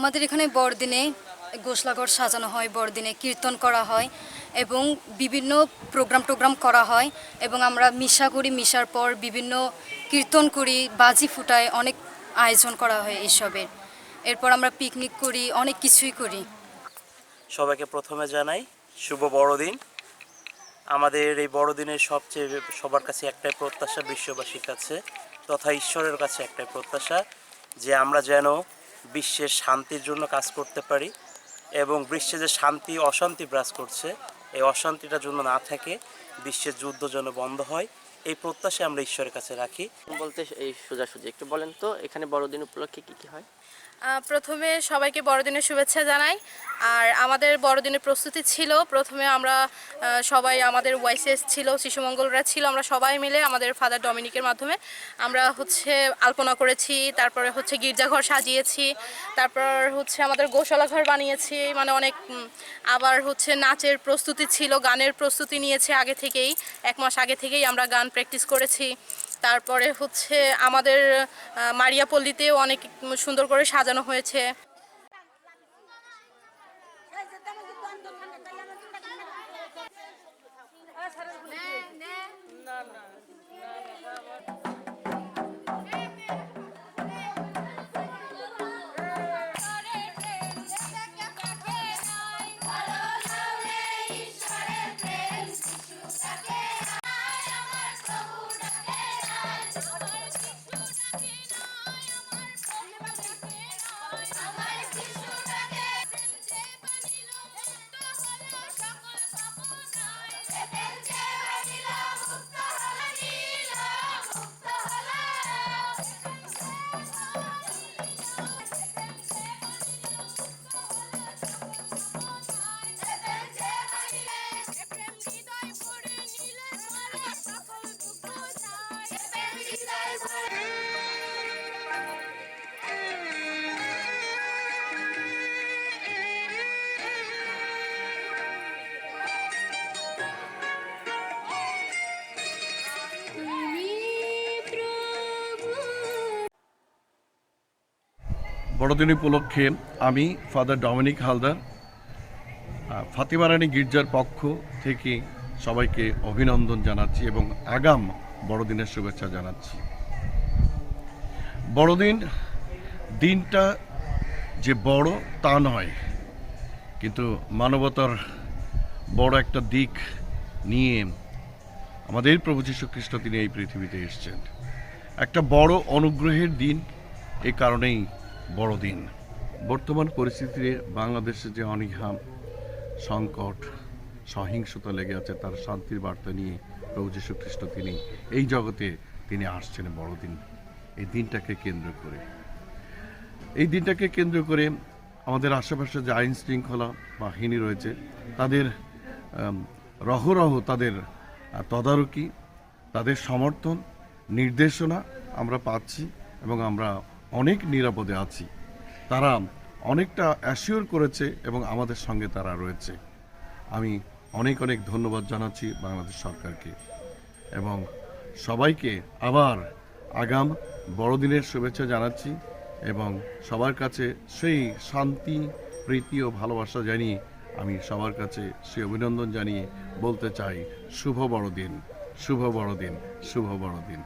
আমাদের এখানে বড়দিনে গোসলাঘর সাজানো হয়, বড়দিনে কীর্তন করা হয় এবং বিভিন্ন প্রোগ্রাম টোগ্রাম করা হয় এবং আমরা মিশা করি, মিশার পর বিভিন্ন কীর্তন করি, বাজি ফুটায়, অনেক আয়োজন করা হয় এসবের। এরপর আমরা পিকনিক করি, অনেক কিছুই করি। সবাইকে প্রথমে জানাই, শুভ বড়দিন। আমাদের এই বড়দিনের সবচেয়ে সবার কাছে একটাই প্রত্যাশা, বিশ্ববাসীর কাছে তথা ঈশ্বরের কাছে একটাই প্রত্যাশা, যে আমরা যেন বিশ্বের শান্তির জন্য কাজ করতে পারি এবং বিশ্বে যে শান্তি, অশান্তি ব্রাস করছে, এই অশান্তিটা জন্য না থাকে বিশ্বের যুদ্ধ যেন বন্ধ হয়। এই প্রত্যাশা আমরা ঈশ্বরের কাছে রাখি। বলতে এই সোজাসুজি একটু বলেন তো এখানে বড়দিন উপলক্ষে কি কি হয়? প্রথমে সবাইকে বড়দিনের শুভেচ্ছা জানাই। আর আমাদের বড়দিনের প্রস্তুতি ছিল প্রথমে আমরা সবাই আমাদের ওয়াইসেস ছিল শিশুমঙ্গলরা ছিল আমরা সবাই মিলে আমাদের ফাদার ডমিনিকের মাধ্যমে আমরা হচ্ছে আলপনা করেছি তারপরে হচ্ছে গির্জাঘর সাজিয়েছি তারপর হচ্ছে আমাদের গোশালা ঘর বানিয়েছি মানে অনেক আবার হচ্ছে নাচের প্রস্তুতি ছিল গানের প্রস্তুতি নিয়েছে আগে থেকেই এক মাস আগে থেকেই আমরা গান প্র্যাকটিস করেছি। তারপরে হচ্ছে আমাদের মারিয়াপল্লিতেও অনেক সুন্দর করে সাজানো হয়েছে। বড়দিন উপলক্ষে আমি ফাদার ডমিনিক হালদার আহ, ফাতিমা রানী গির্জার পক্ষ থেকে সবাইকে অভিনন্দন জানাচ্ছি এবং আগাম বড়দিনের শুভেচ্ছা জানাচ্ছি। বড়দিন দিনটা যে বড় তা নয় কিন্তু মানবতার বড় একটা দিক নিয়ে আমাদের প্রভু যীশু খ্রিস্ট তিনি এই পৃথিবীতে এসেছেন। একটা বড় অনুগ্রহের দিন এই কারণেই বড়দিন। বর্তমান পরিস্থিতিতে বাংলাদেশে যে অনীহা, সংকট, সহিংসতা লেগে আছে, তার শান্তির বার্তা নিয়ে প্রভু যীশু খ্রিস্ট তিনি, এই জগতে তিনি আসছেন বড়দিন। এই দিনটাকে কেন্দ্র করে। এই দিনটাকে কেন্দ্র করে আমাদের আশেপাশে যে আইন শৃঙ্খলা বাহিনী রয়েছে, তাদের রহরহ তাদের তদারকি, তাদের সমর্থন, নির্দেশনা আমরা পাচ্ছি এবং আমরা অনেক নিরাপদে আছি। তারা অনেকটা অ্যাসিওর করেছে এবং আমাদের সঙ্গে তারা রয়েছে। আমি অনেক অনেক ধন্যবাদ জানাচ্ছি বাংলাদেশ সরকারকে এবং সবাইকে আবার আগাম বড়দিনের শুভেচ্ছা জানাচ্ছি এবং সবার কাছে সেই শান্তি, প্রীতি ও ভালোবাসা জানিয়ে আমি সবার কাছে সেই অভিনন্দন জানিয়ে বলতে চাই, শুভ বড়দিন শুভ বড়দিন শুভ বড়দিন।